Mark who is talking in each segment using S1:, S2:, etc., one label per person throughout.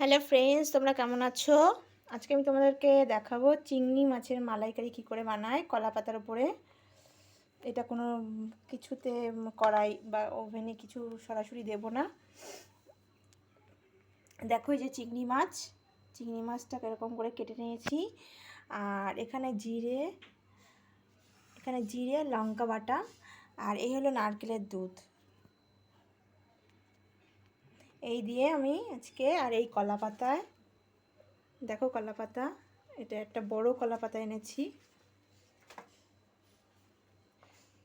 S1: Hello friends তোমরা কেমন আছো? আজকে আমি তোমাদেরকে দেখাবো চিংড়ি মাছের মালাইকারি কি করে বানায় কলা পাতার উপরে। এটা কোনো কিছুতে কড়াই বা ওভেনে কিছু সরাসরি দেব না। দেখো যে চিংড়ি মাছ। চিংড়ি মাছটা এরকম করে কেটে নিয়েছি। আর এখানে জিরে এখানে জিরে, লঙ্কা বাটা। আর এই হলো নারকেলের দুধ। এই দিয়ে আমি আজকে আর এই কলা পাতায়, দেখো কলা পাতা, এটা একটা বড় কলা পাতা এনেছি।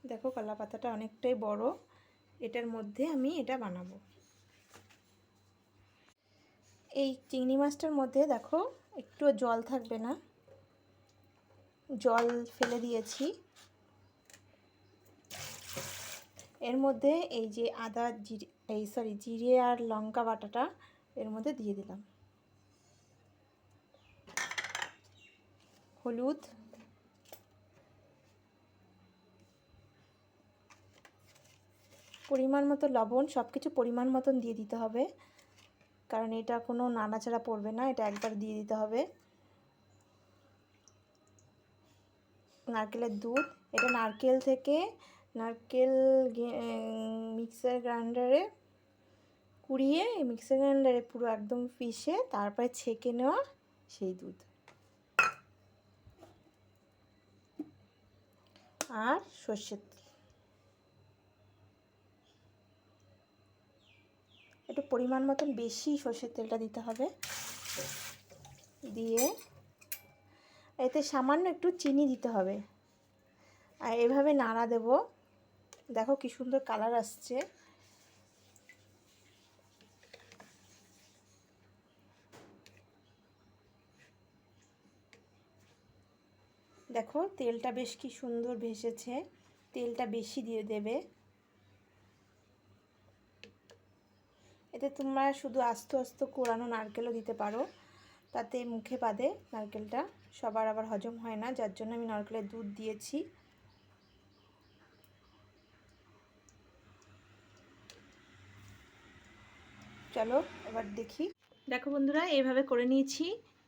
S1: দেখো কলা পাতাটা অনেকটাই বড়, এটার মধ্যে আমি এটা বানাবো। এই চিংড়ি মাছটার মধ্যে দেখো একটু জল থাকবে না। জল ফেলে দিয়েছি। এর মধ্যে এই যে আদা জিরে, এই সরি জিরে আর লঙ্কা বাটাটা এর মধ্যে দিয়ে দিলাম। হলুদ। পরিমাণ মতো লবণ সব কিছু পরিমাণ মতন দিয়ে দিতে হবে। কারণ এটা কোনো নাড়াচাড়া পড়বে না, এটা একবার দিয়ে দিতে হবে। নারকেলের দুধ, এটা নারকেল থেকে নারকেল মিক্সার গ্রাইন্ডারে কুড়িয়ে মিক্সার গ্রাইন্ডারে পুরো একদম পিষে তারপরে ছেঁকে নেওয়া সেই দুধ। আর সর্ষের তেল। একটু পরিমাণ মতন বেশি সর্ষের তেলটা দিতে হবে। দিয়ে এতে সামান্য একটু চিনি দিতে হবে। আর এভাবে নাড়া দেব। দেখো কি সুন্দর কালার আসছে। দেখো তেলটা বেশ কি সুন্দর ভেসেছে, তেলটা বেশি দিয়ে দেবে। এতে তোমরা শুধু আস্ত আস্ত কোরানো নারকেলও দিতে পারো, তাতে মুখে বাদে নারকেলটা, সবার আবার হজম হয় না, যার জন্য আমি নারকেলের দুধ দিয়েছি। চলো এবার দেখি। দেখো বন্ধুরা, এইভাবে করে নিয়েছি।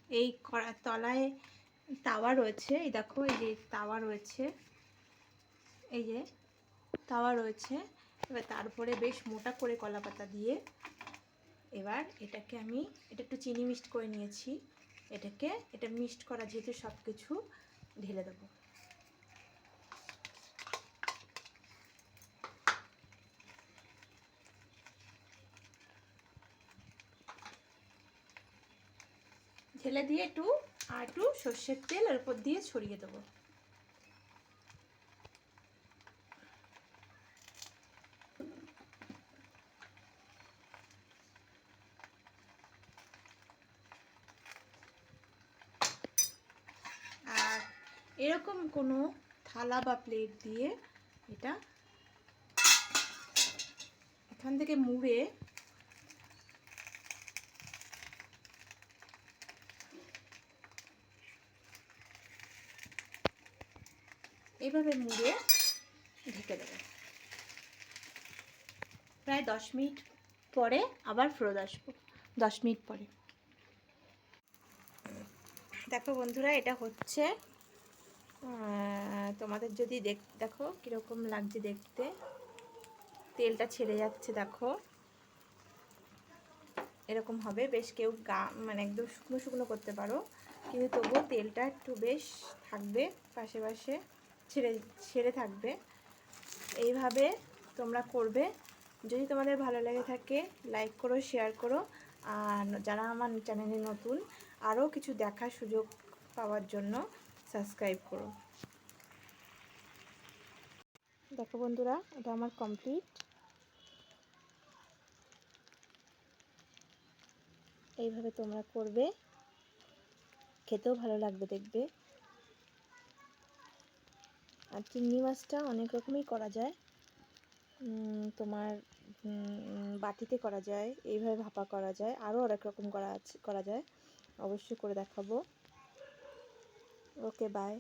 S1: এই কড়া, তলায় তাওয়া রয়েছে। এই দেখো, এই যে তাওয়া রয়েছে। এই যে তাওয়া রয়েছে। এবার তারপরে বেশ মোটা করে কলা পাতা দিয়ে এবার এটাকে আমি, এটা একটু চিনি মিক্সড করে নিয়েছি। এটাকে, এটা মিক্সড করা যেহেতু সব কিছু ঢেলে দেবো। ঢেলে দিয়ে একটু, আর একটু সর্ষের তেল এর উপর দিয়ে ছড়িয়ে দেবো। আর এরকম কোনো থালা বা প্লেট দিয়ে এটা এখান থেকে মুড়ে এভাবে মুড়ে ঢেকে দেবো। প্রায় দশ মিনিট পরে আবার ফেরত আসব। দশ মিনিট পরে। দেখো বন্ধুরা, এটা হচ্ছে তোমাদের যদি দেখ, দেখো কীরকম লাগছে দেখতে। তেলটা ছেড়ে যাচ্ছে, দেখো। এরকম হবে। বেশ কেউ গা মানে একদম শুকনো শুকনো করতে পারো। কিন্তু তবুও তেলটা একটু বেশ থাকবে পাশে পাশে। ছেড়ে ছেড়ে থাকবে। এইভাবে তোমরা করবে। যদি তোমাদের ভালো লেগে থাকে লাইক করো শেয়ার করো। আর যারা আমার চ্যানেলে নতুন আরও কিছু দেখার সুযোগ পাওয়ার জন্য সাবস্ক্রাইব করো। দেখো বন্ধুরা, এটা আমার কমপ্লিট এইভাবে তোমরা করবে। খেতেও ভালো লাগবে দেখবে। আর চিংড়ি মাছটা অনেক রকমই করা যায়। তোমার বাটিতে করা যায়, এইভাবে ভাপা করা যায়, আরও অনেক রকম করা করা যায়। অবশ্যই করে দেখাবো। Okay bye